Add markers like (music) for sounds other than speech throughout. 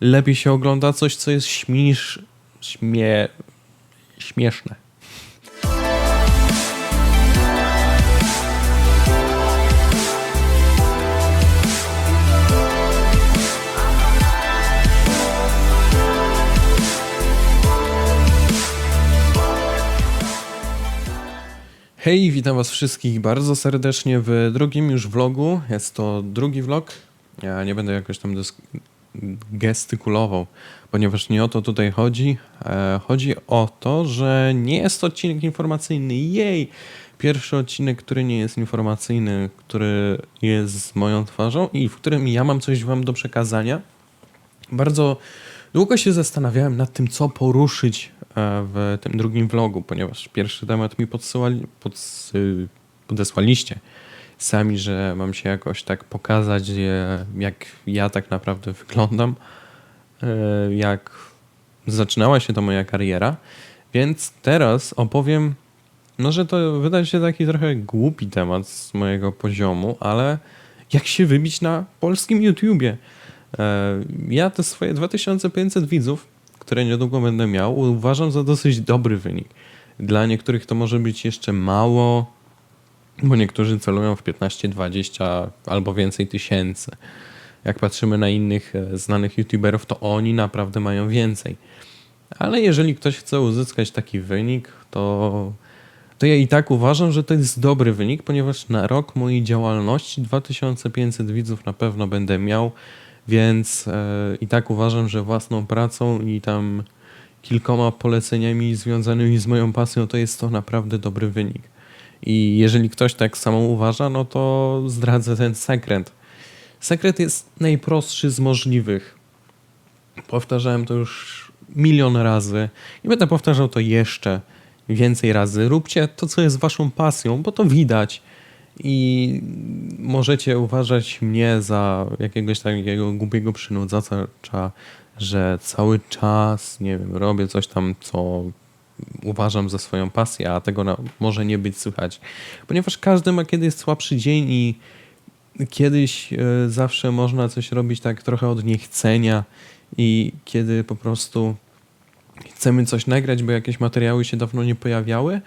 lepiej się ogląda coś, co jest śmiesz... śmie... śmieszne. Hej, witam was wszystkich bardzo serdecznie w drugim już vlogu. Jest to drugi vlog. Ja nie będę jakoś tam dysk- gestykulował, ponieważ nie o to tutaj chodzi. E, chodzi o to, że nie jest to odcinek informacyjny. Jej! Pierwszy odcinek, który nie jest informacyjny, który jest z moją twarzą i w którym ja mam coś wam do przekazania. Bardzo długo się zastanawiałem nad tym, co poruszyć e, w tym drugim vlogu, ponieważ pierwszy temat mi podsyłali, podsy, podesłaliście sami, że mam się jakoś tak pokazać, e, jak ja tak naprawdę wyglądam, e, jak zaczynała się ta moja kariera. Więc teraz opowiem, no że to wyda się taki trochę głupi temat z mojego poziomu, ale jak się wybić na polskim YouTubie. E, Ja te swoje 2500 widzów, które niedługo będę miał, uważam za dosyć dobry wynik. Dla niektórych to może być jeszcze mało, bo niektórzy celują w 15, 20 albo więcej tysięcy. Jak patrzymy na innych e, znanych YouTuberów, to oni naprawdę mają więcej. Ale jeżeli ktoś chce uzyskać taki wynik, to, to ja i tak uważam, że to jest dobry wynik, ponieważ na rok mojej działalności 2500 widzów na pewno będę miał, więc e, i tak uważam, że własną pracą i tam kilkoma poleceniami związanymi z moją pasją to jest to naprawdę dobry wynik. I jeżeli ktoś tak samo uważa, no to zdradzę ten sekret. Sekret jest najprostszy z możliwych. Powtarzałem to już milion razy i będę powtarzał to jeszcze więcej razy. Róbcie to, co jest waszą pasją, bo to widać. I możecie uważać mnie za jakiegoś takiego głupiego przynudzacza, że cały czas, nie wiem, robię coś tam, co uważam za swoją pasję, a tego na, może nie być słychać. Ponieważ każdy ma kiedyś słabszy dzień i kiedyś e, zawsze można coś robić tak trochę od niechcenia i kiedy po prostu chcemy coś nagrać, bo jakieś materiały się dawno nie pojawiały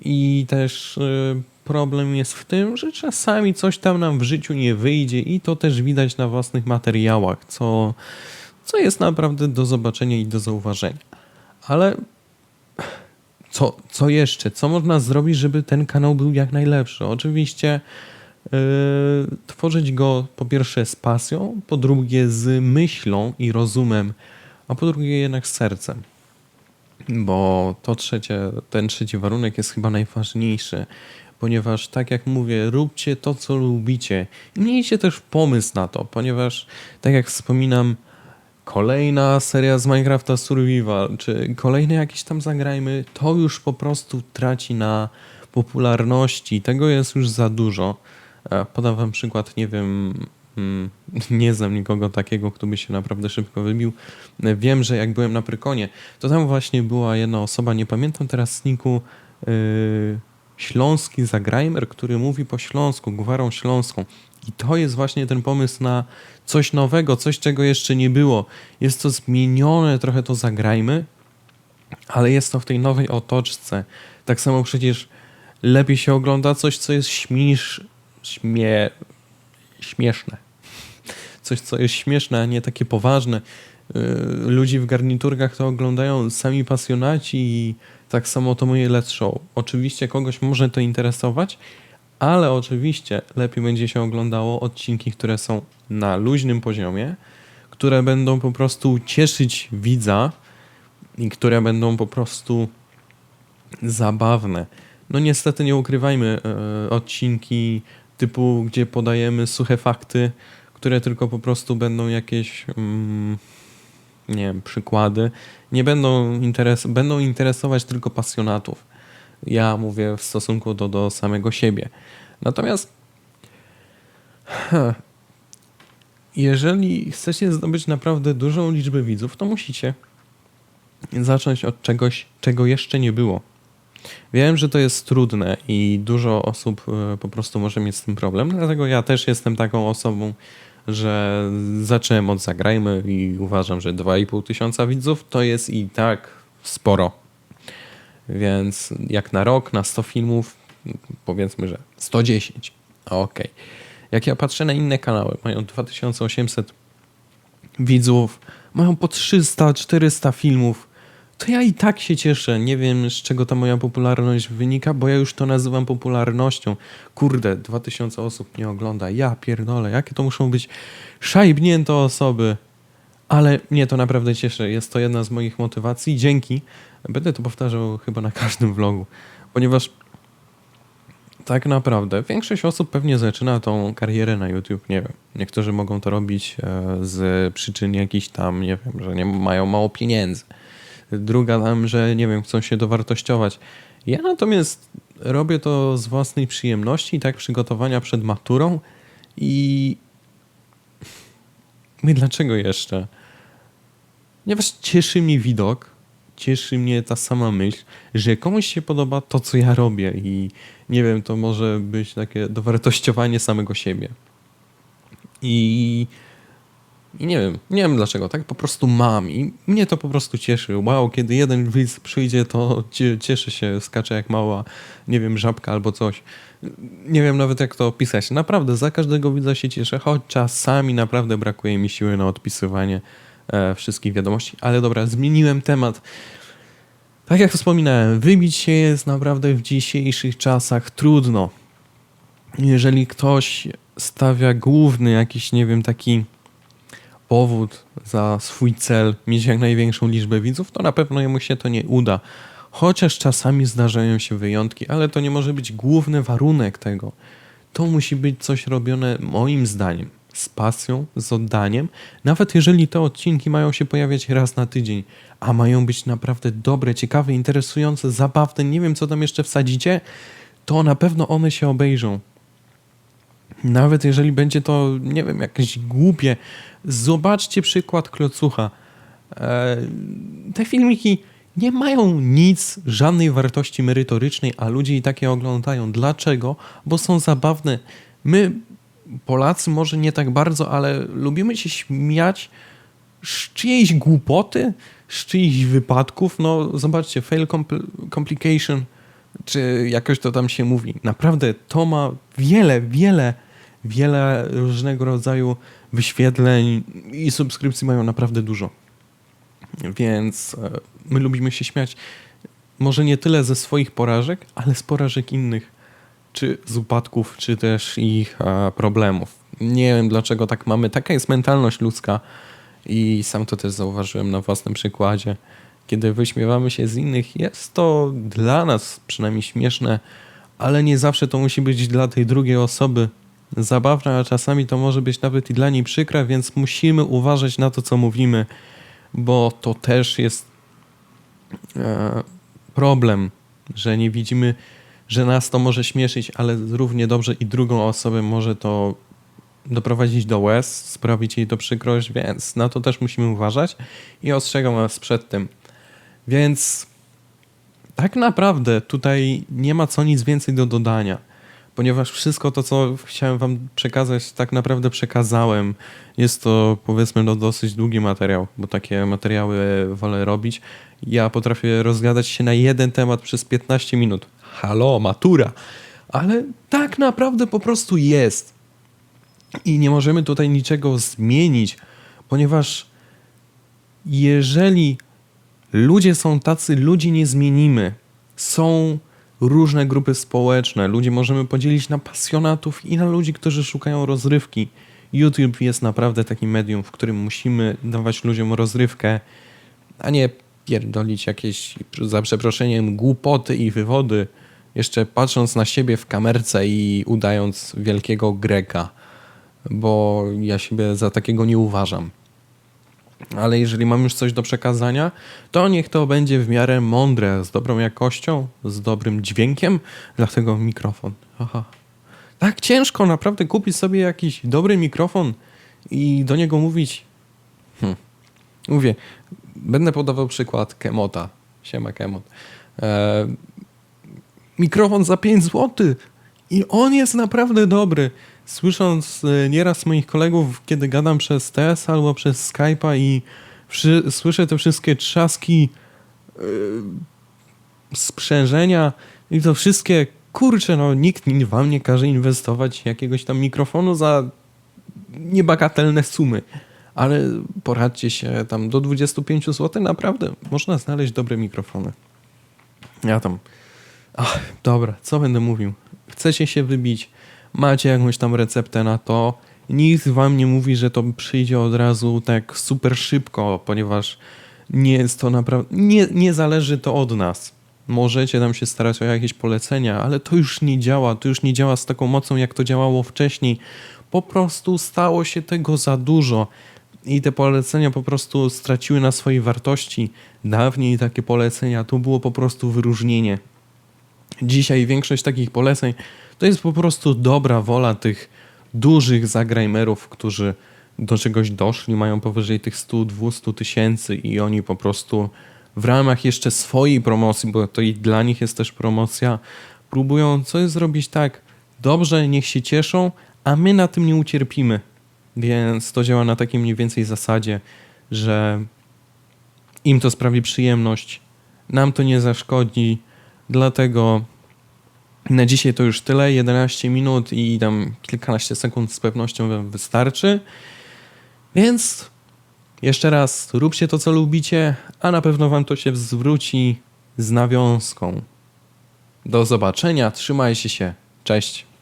i też e, problem jest w tym, że czasami coś tam nam w życiu nie wyjdzie i to też widać na własnych materiałach, co, co jest naprawdę do zobaczenia i do zauważenia. Ale co, co jeszcze? Co można zrobić, żeby ten kanał był jak najlepszy? Oczywiście yy, tworzyć go po pierwsze z pasją, po drugie z myślą i rozumem, a po drugie jednak z sercem. Bo to trzecie, ten trzeci warunek jest chyba najważniejszy, ponieważ tak jak mówię, róbcie to, co lubicie miejcie też pomysł na to, ponieważ tak jak wspominam, kolejna seria z Minecrafta Survival, czy kolejne jakieś tam zagrajmy, to już po prostu traci na popularności. Tego jest już za dużo. E, Podam wam przykład, nie wiem, mm, (laughs) nie znam nikogo takiego, kto by się naprawdę szybko wybił. E, Wiem, że jak byłem na Prykonie, to tam właśnie była jedna osoba, nie pamiętam teraz niku, yy, śląski zagrajmer, który mówi po śląsku, gwarą śląską. I to jest właśnie ten pomysł na coś nowego, coś czego jeszcze nie było. Jest to zmienione trochę to zagrajmy, ale jest to w tej nowej otoczce. Tak samo przecież lepiej się ogląda coś, co jest śmiesz, śmie, śmieszne. Coś, co jest śmieszne, a nie takie poważne. Yy, Ludzi w garniturkach to oglądają sami pasjonaci i tak samo to moje let's show. Oczywiście kogoś może to interesować, ale oczywiście lepiej będzie się oglądało odcinki, które są na luźnym poziomie, które będą po prostu cieszyć widza i które będą po prostu zabawne. No niestety nie ukrywajmy, e, odcinki typu, gdzie podajemy suche fakty, które tylko po prostu będą jakieś, mm, nie wiem, przykłady, nie będą, interes będą interesować tylko pasjonatów. Ja mówię w stosunku do, do samego siebie. Natomiast jeżeli chcecie zdobyć naprawdę dużą liczbę widzów, to musicie zacząć od czegoś, czego jeszcze nie było. Wiem, że to jest trudne i dużo osób e, po prostu może mieć z tym problem, dlatego ja też jestem taką osobą, że zacząłem od Zagrajmy i uważam, że 2,5 tysiąca widzów to jest i tak sporo. Więc jak na rok, na 100 filmów, powiedzmy, że 110. Okej. Jak ja patrzę na inne kanały, mają 2800 widzów, mają po 300, 400 filmów, to ja i tak się cieszę. Nie wiem, z czego ta moja popularność wynika, bo ja już to nazywam popularnością. Kurde, 2000 osób mnie ogląda. Ja pierdolę, jakie to muszą być szajbnięte osoby. Ale mnie to naprawdę cieszy. Jest to jedna z moich motywacji. Dzięki. Będę to powtarzał chyba na każdym vlogu, ponieważ tak naprawdę większość osób pewnie zaczyna tą karierę na YouTube, nie wiem. Niektórzy mogą to robić e, z przyczyn jakichś tam, nie wiem, że nie mają mało pieniędzy. Druga tam, że nie wiem, chcą się dowartościować. Ja natomiast robię to z własnej przyjemności, tak przygotowania przed maturą i My dlaczego jeszcze? Ponieważ cieszy mnie widok, cieszy mnie ta sama myśl, że komuś się podoba to, co ja robię i nie wiem, to może być takie dowartościowanie samego siebie. I, i nie wiem, nie wiem dlaczego, tak po prostu mam i mnie to po prostu cieszy. Wow, kiedy jeden widz przyjdzie, to cie- cieszy się, skacze jak mała, nie wiem, żabka albo coś. Nie wiem nawet jak to opisać. Naprawdę, za każdego widza się cieszę, choć czasami naprawdę brakuje mi siły na odpisywanie e, wszystkich wiadomości. Ale dobra, zmieniłem temat. Tak jak wspominałem, wybić się jest naprawdę w dzisiejszych czasach trudno. Jeżeli ktoś stawia główny jakiś, nie wiem, taki powód za swój cel, mieć jak największą liczbę widzów, to na pewno jemu się to nie uda. Chociaż czasami zdarzają się wyjątki, ale to nie może być główny warunek tego. To musi być coś robione, moim zdaniem, z pasją, z oddaniem, nawet jeżeli te odcinki mają się pojawiać raz na tydzień, a mają być naprawdę dobre, ciekawe, interesujące, zabawne, nie wiem co tam jeszcze wsadzicie, to na pewno one się obejrzą. Nawet jeżeli będzie to, nie wiem, jakieś głupie. Zobaczcie przykład Klocucha. E, te filmiki nie mają nic, żadnej wartości merytorycznej, a ludzie i takie oglądają. Dlaczego? Bo są zabawne. My, Polacy, może nie tak bardzo, ale lubimy się śmiać z czyjejś głupoty, z czyichś wypadków. No, zobaczcie, fail compl- complication, czy jakoś to tam się mówi. Naprawdę to ma wiele, wiele, wiele różnego rodzaju wyświetleń i subskrypcji mają naprawdę dużo. Więc e, my lubimy się śmiać może nie tyle ze swoich porażek, ale z porażek innych, czy z upadków, czy też ich e, problemów. Nie wiem dlaczego tak mamy. Taka jest mentalność ludzka i sam to też zauważyłem na własnym przykładzie. Kiedy wyśmiewamy się z innych, jest to dla nas przynajmniej śmieszne, ale nie zawsze to musi być dla tej drugiej osoby zabawne, a czasami to może być nawet i dla niej przykre, więc musimy uważać na to, co mówimy, bo to też jest e, problem, że nie widzimy, że nas to może śmieszyć, ale równie dobrze i drugą osobę może to doprowadzić do łez, sprawić jej to przykrość, więc na to też musimy uważać i ostrzegam was przed tym. Więc tak naprawdę tutaj nie ma co nic więcej do dodania, ponieważ wszystko to, co chciałem wam przekazać, tak naprawdę przekazałem. Jest to powiedzmy no, dosyć długi materiał, bo takie materiały wolę robić. Ja potrafię rozgadać się na jeden temat przez 15 minut. Halo, matura! Ale tak naprawdę po prostu jest. I nie możemy tutaj niczego zmienić, ponieważ jeżeli ludzie są tacy, ludzi nie zmienimy. Są różne grupy społeczne. Ludzi możemy podzielić na pasjonatów i na ludzi, którzy szukają rozrywki. YouTube jest naprawdę takim medium, w którym musimy dawać ludziom rozrywkę, a nie pierdolić jakieś, za przeproszeniem, głupoty i wywody, jeszcze patrząc na siebie w kamerce i udając wielkiego Greka, bo ja siebie za takiego nie uważam. Ale jeżeli mam już coś do przekazania, to niech to będzie w miarę mądre, z dobrą jakością, z dobrym dźwiękiem, dlatego mikrofon. Aha. Tak ciężko naprawdę kupić sobie jakiś dobry mikrofon i do niego mówić. Hm. Mówię, będę podawał przykład Kemota. Siema Kemot. E, mikrofon za 5 zł i on jest naprawdę dobry. Słysząc e, nieraz moich kolegów, kiedy gadam przez TS albo przez Skype'a i słyszę te wszystkie trzaski e, sprzężenia i to wszystkie, kurczę, no nikt ni- wam nie każe inwestować jakiegoś tam mikrofonu za niebagatelne sumy. Ale poradźcie się tam do 25 zł, naprawdę można znaleźć dobre mikrofony. Ja tam. Ach, dobra, co będę mówił? Chcecie się wybić, macie jakąś tam receptę na to. Nikt wam nie mówi, że to przyjdzie od razu tak super szybko, ponieważ nie jest to naprawdę. Nie, nie zależy to od nas. Możecie tam się starać o jakieś polecenia, ale to już nie działa. To już nie działa z taką mocą, jak to działało wcześniej. Po prostu stało się tego za dużo i te polecenia po prostu straciły na swojej wartości. Dawniej takie polecenia to było po prostu wyróżnienie. Dzisiaj większość takich poleceń to jest po prostu dobra wola tych dużych zagrajmerów, którzy do czegoś doszli, mają powyżej tych 100-200 tysięcy i oni po prostu w ramach jeszcze swojej promocji, bo to i dla nich jest też promocja, próbują coś zrobić tak dobrze, niech się cieszą, a my na tym nie ucierpimy. Więc to działa na takiej mniej więcej zasadzie, że im to sprawi przyjemność, nam to nie zaszkodzi, dlatego na dzisiaj to już tyle, 11 minut i tam kilkanaście sekund z pewnością wam wystarczy. Więc jeszcze raz róbcie to, co lubicie, a na pewno wam to się zwróci z nawiązką. Do zobaczenia, trzymajcie się, cześć.